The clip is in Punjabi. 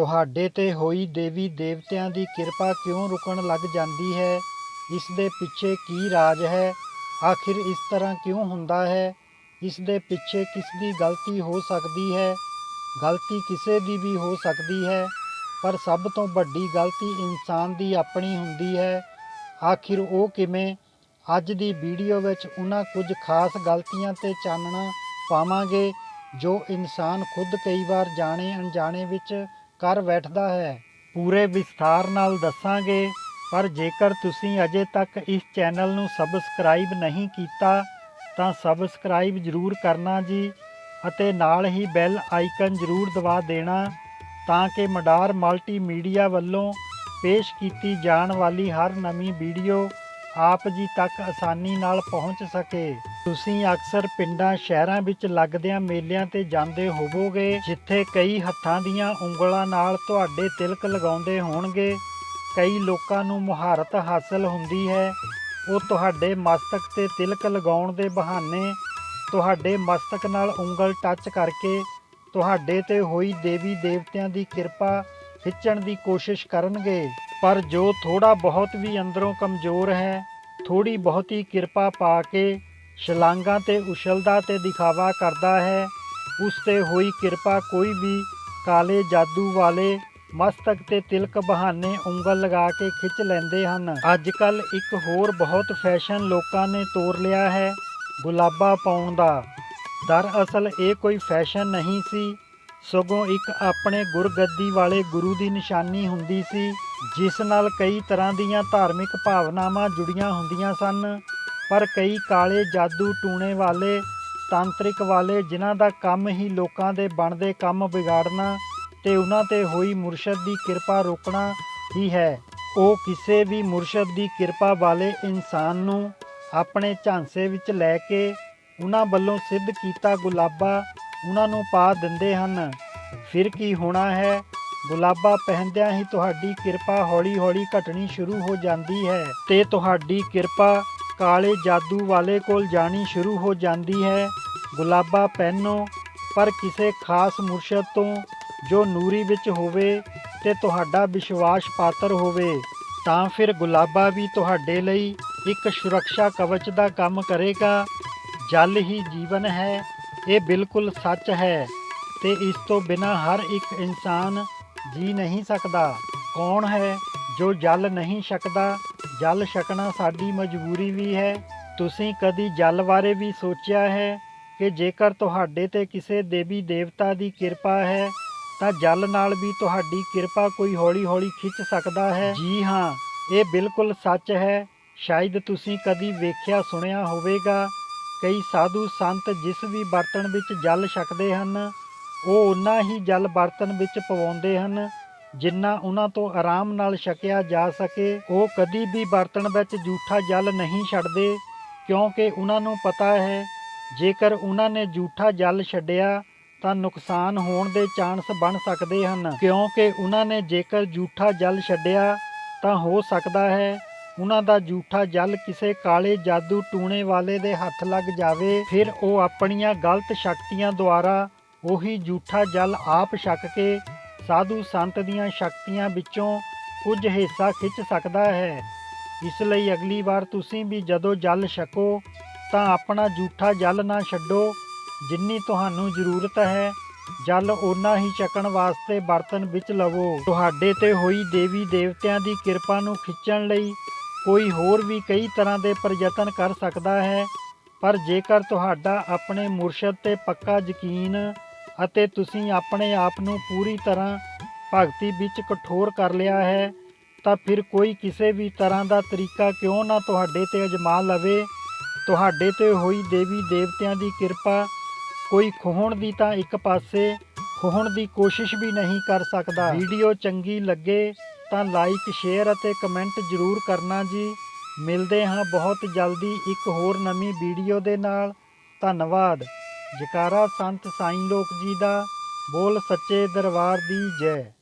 ਤੁਹਾਡੇ ਤੇ ਹੋਈ ਦੇਵੀ ਦੇਵਤਿਆਂ ਦੀ ਕਿਰਪਾ ਕਿਉਂ ਰੁਕਣ ਲੱਗ ਜਾਂਦੀ ਹੈ? ਇਸ ਦੇ ਪਿੱਛੇ ਕੀ ਰਾਜ ਹੈ? ਆਖਿਰ ਇਸ ਤਰ੍ਹਾਂ ਕਿਉਂ ਹੁੰਦਾ ਹੈ? ਇਸ ਦੇ ਪਿੱਛੇ ਕਿਸ ਦੀ ਗਲਤੀ ਹੋ ਸਕਦੀ ਹੈ? ਗਲਤੀ ਕਿਸੇ ਦੀ ਵੀ ਹੋ ਸਕਦੀ ਹੈ, ਪਰ ਸਭ ਤੋਂ ਵੱਡੀ ਗਲਤੀ ਇਨਸਾਨ ਦੀ ਆਪਣੀ ਹੁੰਦੀ ਹੈ। ਆਖਿਰ ਉਹ ਕਿਵੇਂ? ਅੱਜ ਦੀ ਵੀਡੀਓ ਵਿੱਚ ਉਹਨਾਂ ਕੁਝ ਖਾਸ ਗਲਤੀਆਂ ਤੇ ਚਾਨਣਾ ਪਾਵਾਂਗੇ, ਜੋ ਇਨਸਾਨ ਖੁਦ ਕਈ ਵਾਰ ਜਾਣੇ ਅਣਜਾਣੇ ਵਿੱਚ ਕਰ ਬੈਠਦਾ ਹੈ। ਪੂਰੇ ਵਿਸਥਾਰ ਨਾਲ ਦੱਸਾਂਗੇ, ਪਰ ਜੇਕਰ ਤੁਸੀਂ ਅਜੇ ਤੱਕ ਇਸ ਚੈਨਲ ਨੂੰ ਸਬਸਕ੍ਰਾਈਬ ਨਹੀਂ ਕੀਤਾ, ਤਾਂ ਸਬਸਕ੍ਰਾਈਬ ਜ਼ਰੂਰ ਕਰਨਾ ਜੀ ਅਤੇ ਨਾਲ ਹੀ ਬੈਲ ਆਈਕਨ ਜ਼ਰੂਰ ਦਬਾ ਦੇਣਾ ਤਾਂ ਕਿ ਮਡਾਰ ਮਲਟੀਮੀਡੀਆ ਵੱਲੋਂ ਪੇਸ਼ ਕੀਤੀ ਜਾਣ ਵਾਲੀ ਹਰ ਨਵੀਂ ਵੀਡੀਓ ਆਪ ਜੀ ਤੱਕ ਆਸਾਨੀ ਨਾਲ ਪਹੁੰਚ ਸਕੇ। ਤੁਸੀਂ ਅਕਸਰ ਪਿੰਡਾਂ, ਸ਼ਹਿਰਾਂ ਵਿੱਚ ਲੱਗਦਿਆਂ ਮੇਲਿਆਂ ਤੇ ਜਾਂਦੇ ਹੋਵੋਗੇ, ਜਿੱਥੇ ਕਈ ਹੱਥਾਂ ਦੀਆਂ ਉਂਗਲਾਂ ਨਾਲ ਤੁਹਾਡੇ ਤਿਲਕ ਲਗਾਉਂਦੇ ਹੋਣਗੇ। ਕਈ ਲੋਕਾਂ ਨੂੰ ਮੁਹਾਰਤ ਹਾਸਲ ਹੁੰਦੀ ਹੈ। ਉਹ ਤੁਹਾਡੇ ਮਸਤਕ ਤੇ ਤਿਲਕ ਲਗਾਉਣ ਦੇ ਬਹਾਨੇ, ਤੁਹਾਡੇ ਮਸਤਕ ਨਾਲ ਉਂਗਲ ਟੱਚ ਕਰਕੇ, ਤੁਹਾਡੇ ਤੇ ਹੋਈ ਦੇਵੀ ਦੇਵਤਿਆਂ ਦੀ ਕਿਰਪਾ ਖਿੱਚਣ ਦੀ ਕੋਸ਼ਿਸ਼ ਕਰਨਗੇ। ਪਰ ਜੋ ਥੋੜਾ ਬਹੁਤ ਵੀ ਅੰਦਰੋਂ ਕਮਜ਼ੋਰ ਹੈ ਥੋੜੀ ਬਹੁਤੀ ਕਿਰਪਾ ਪਾ ਕੇ ਛਲਾਂਗਾਂ ਤੇ ਉਛਲਦਾ ਤੇ ਦਿਖਾਵਾ ਕਰਦਾ ਹੈ। ਉਸ ਤੇ ਹੋਈ ਕਿਰਪਾ ਕੋਈ ਵੀ ਕਾਲੇ ਜਾਦੂ ਵਾਲੇ ਮਸਤਕ ਤੇ ਤਿਲਕ ਬਹਾਨੇ ਉਂਗਲ ਲਗਾ ਕੇ ਖਿੱਚ ਲੈਂਦੇ ਹਨ। ਅੱਜ ਕੱਲ ਇੱਕ ਹੋਰ ਬਹੁਤ ਫੈਸ਼ਨ ਲੋਕਾਂ ਨੇ ਤੋਰ ਲਿਆ ਹੈ, ਗੁਲਾਬਾ ਪਾਉਣ ਦਾ। ਦਰਅਸਲ ਇਹ ਕੋਈ ਫੈਸ਼ਨ ਨਹੀਂ ਸੀ। ਸਗੋਂ ਇੱਕ ਆਪਣੇ ਗੁਰਗੱਦੀ ਵਾਲੇ ਗੁਰੂ ਦੀ ਨਿਸ਼ਾਨੀ ਹੁੰਦੀ ਸੀ, ਜਿਸ ਨਾਲ ਕਈ ਤਰ੍ਹਾਂ ਦੀਆਂ ਧਾਰਮਿਕ ਭਾਵਨਾਵਾਂ ਜੁੜੀਆਂ ਹੁੰਦੀਆਂ ਸਨ। ਪਰ ਕਈ ਕਾਲੇ ਜਾਦੂ ਟੂਣੇ ਵਾਲੇ, ਤਾਂਤਰਿਕ ਵਾਲੇ ਜਿਨ੍ਹਾਂ ਦਾ ਕੰਮ ਹੀ ਲੋਕਾਂ ਦੇ ਬਣਦੇ ਕੰਮ ਵਿਗਾੜਨਾ ਤੇ ਉਹਨਾਂ ਤੇ ਹੋਈ ਮੁਰਸ਼ਦ ਦੀ ਕਿਰਪਾ ਰੋਕਣਾ ਹੀ ਹੈ। ਉਹ ਕਿਸੇ ਵੀ ਮੁਰਸ਼ਦ ਦੀ ਕਿਰਪਾ ਵਾਲੇ ਇਨਸਾਨ ਨੂੰ ਆਪਣੇ ਝਾਂਸੇ ਵਿੱਚ ਲੈ ਕੇ ਉਹਨਾਂ ਵੱਲੋਂ ਸਿੱਧ ਕੀਤਾ ਗੁਲਾਬਾ ਉਹਨਾਂ ਨੂੰ ਪਾ ਦਿੰਦੇ ਹਨ। ਫਿਰ ਕੀ ਹੋਣਾ ਹੈ? ਗੁਲਾਬਾ ਪਹਿਨਦਿਆਂ ਹੀ ਤੁਹਾਡੀ ਕਿਰਪਾ ਹੌਲੀ-ਹੌਲੀ ਘਟਣੀ ਸ਼ੁਰੂ ਹੋ ਜਾਂਦੀ ਹੈ ਤੇ ਤੁਹਾਡੀ ਕਿਰਪਾ ਕਾਲੇ ਜਾਦੂ ਵਾਲੇ ਕੋਲ ਜਾਣੀ ਸ਼ੁਰੂ ਹੋ ਜਾਂਦੀ ਹੈ। ਗੁਲਾਬਾ ਪਹਿਨੋ, ਪਰ ਕਿਸੇ ਖਾਸ ਮੁਰਸ਼ਦ ਤੋਂ ਜੋ ਨੂਰੀ ਵਿੱਚ ਹੋਵੇ ਤੇ ਤੁਹਾਡਾ ਵਿਸ਼ਵਾਸ ਪਾਤਰ ਹੋਵੇ, ਤਾਂ ਫਿਰ ਗੁਲਾਬਾ ਵੀ ਤੁਹਾਡੇ ਲਈ ਇੱਕ ਸੁਰੱਖਿਆ ਕਵਚ ਦਾ ਕੰਮ ਕਰੇਗਾ। ਜਲ ਹੀ ਜੀਵਨ ਹੈ, ਇਹ ਬਿਲਕੁਲ ਸੱਚ ਹੈ, ਤੇ ਇਸ ਤੋਂ ਬਿਨਾ ਹਰ ਇੱਕ ਇਨਸਾਨ ਜੀ ਨਹੀਂ ਸਕਦਾ। ਕੌਣ ਹੈ ਜੋ ਜਲ ਨਹੀਂ ਛਕਦਾ ਜਲ ਛਕਣਾ ਸਾਡੀ ਮਜਬੂਰੀ ਵੀ ਹੈ। ਤੁਸੀਂ ਕਦੀ ਜਲ ਬਾਰੇ ਵੀ ਸੋਚਿਆ ਹੈ ਕਿ ਜੇਕਰ ਤੁਹਾਡੇ ਤੇ ਕਿਸੇ ਦੇਵੀ ਦੇਵਤਾ ਦੀ ਕਿਰਪਾ ਹੈ ਤਾਂ ਜਲ ਨਾਲ ਵੀ ਤੁਹਾਡੀ ਕਿਰਪਾ ਕੋਈ ਹੌਲੀ-ਹੌਲੀ ਖਿੱਚ ਸਕਦਾ ਹੈ। ਜੀ ਹਾਂ। ਇਹ ਬਿਲਕੁਲ ਸੱਚ ਹੈ। ਸ਼ਾਇਦ ਤੁਸੀਂ ਕਦੀ ਵੇਖਿਆ ਸੁਣਿਆ ਹੋਵੇਗਾ ਕਈ ਸਾਧੂ ਸੰਤ ਜਿਸ ਵੀ ਬਰਤਨ ਵਿੱਚ ਜਲ ਛਕਦੇ ਹਨ ਉਹ ਉਨਾ ਹੀ ਜਲ ਬਰਤਨ ਵਿੱਚ ਪਵਾਉਂਦੇ ਹਨ ਜਿੰਨਾ ਉਹਨਾਂ ਤੋਂ ਆਰਾਮ ਨਾਲ ਛਕਿਆ ਜਾ ਸਕੇ, ਉਹ ਕਦੀ ਵੀ ਬਰਤਨ ਵਿੱਚ ਜੂਠਾ ਜਲ ਨਹੀਂ ਛੱਡਦੇ, ਕਿਉਂਕਿ ਉਹਨਾਂ ਨੂੰ ਪਤਾ ਹੈ, ਜੇਕਰ ਉਹਨਾਂ ਨੇ ਜੂਠਾ ਜਲ ਛੱਡਿਆ, ਤਾਂ ਨੁਕਸਾਨ ਹੋਣ ਦੇ ਚਾਂਸ ਬਣ ਸਕਦੇ ਹਨ। ਕਿਉਂਕਿ ਉਹਨਾਂ ਨੇ ਜੇਕਰ ਜੂਠਾ ਜਲ ਛੱਡਿਆ, ਤਾਂ ਹੋ ਸਕਦਾ ਹੈ ਉਹਨਾਂ ਦਾ ਜੂਠਾ ਜਲ ਕਿਸੇ ਕਾਲੇ ਜਾਦੂ ਟੂਣੇ ਵਾਲੇ ਦੇ ਹੱਥ ਲੱਗ ਜਾਵੇ। ਫਿਰ ਉਹ ਆਪਣੀਆਂ ਗਲਤ ਸ਼ਕਤੀਆਂ ਦੁਆਰਾ ਉਹੀ ਜੂਠਾ ਜਲ ਆਪ ਛਕ ਕੇ ਸਾਧੂ ਸੰਤ ਦੀਆਂ ਸ਼ਕਤੀਆਂ ਵਿੱਚੋਂ ਕੁਝ ਹਿੱਸਾ ਖਿੱਚ ਸਕਦਾ ਹੈ। ਇਸ ਲਈ ਅਗਲੀ ਵਾਰ ਤੁਸੀਂ ਵੀ ਜਦੋਂ ਜਲ ਛਕੋ, ਤਾਂ ਆਪਣਾ ਜੂਠਾ ਜਲ ਨਾ ਛੱਡੋ, ਜਿੰਨੀ ਤੁਹਾਨੂੰ ਜ਼ਰੂਰਤ ਹੈ। ਜਲ ਓਨਾ ਹੀ ਛਕਣ ਵਾਸਤੇ ਬਰਤਨ ਵਿੱਚ ਲਵੋ। ਤੁਹਾਡੇ ਤੇ ਹੋਈ ਦੇਵੀ ਦੇਵਤਿਆਂ ਦੀ ਕਿਰਪਾ ਨੂੰ ਖਿੱਚਣ ਲਈ ਕੋਈ ਹੋਰ ਵੀ ਕਈ ਤਰ੍ਹਾਂ ਦੇ ਪ੍ਰਯਤਨ ਕਰ ਸਕਦਾ ਹੈ। ਪਰ ਜੇਕਰ ਤੁਹਾਡਾ ਆਪਣੇ ਮੁਰਸ਼ਦ ਤੇ ਪੱਕਾ ਯਕੀਨ ਅਤੇ ਤੁਸੀਂ ਆਪਣੇ ਆਪ ਨੂੰ ਪੂਰੀ ਤਰ੍ਹਾਂ ਭਗਤੀ ਵਿੱਚ ਕਠੋਰ ਕਰ ਲਿਆ ਹੈ, ਤਾਂ ਫਿਰ ਕੋਈ ਕਿਸੇ ਵੀ ਤਰ੍ਹਾਂ ਦਾ ਤਰੀਕਾ ਕਿਉਂ ਨਾ ਤੁਹਾਡੇ ਤੇ ਅਜਮਾ ਲਵੇ? ਤੁਹਾਡੇ ਤੇ ਹੋਈ ਦੇਵੀ ਦੇਵਤਿਆਂ ਦੀ ਕਿਰਪਾ, ਕੋਈ ਖੋਹਣ ਦੀ ਤਾਂ ਇੱਕ ਪਾਸੇ, ਖੋਹਣ ਦੀ ਕੋਸ਼ਿਸ਼ ਵੀ ਨਹੀਂ ਕਰ ਸਕਦਾ। ਵੀਡੀਓ ਚੰਗੀ ਲੱਗੇ ਤਾਂ ਲਾਈਕ ਸ਼ੇਅਰ ਅਤੇ ਕਮੈਂਟ ਜ਼ਰੂਰ ਕਰਨਾ ਜੀ। ਮਿਲਦੇ ਹਾਂ ਬਹੁਤ ਜਲਦੀ ਇੱਕ ਹੋਰ ਨਵੀਂ ਵੀਡੀਓ ਦੇ ਨਾਲ। ਧੰਨਵਾਦ। ਜਕਾਰਾ ਸੰਤ ਸਾਈਂ ਲੋਕ ਜੀ ਦਾ ਬੋਲ ਸੱਚੇ ਦਰਬਾਰ ਦੀ ਜੈ।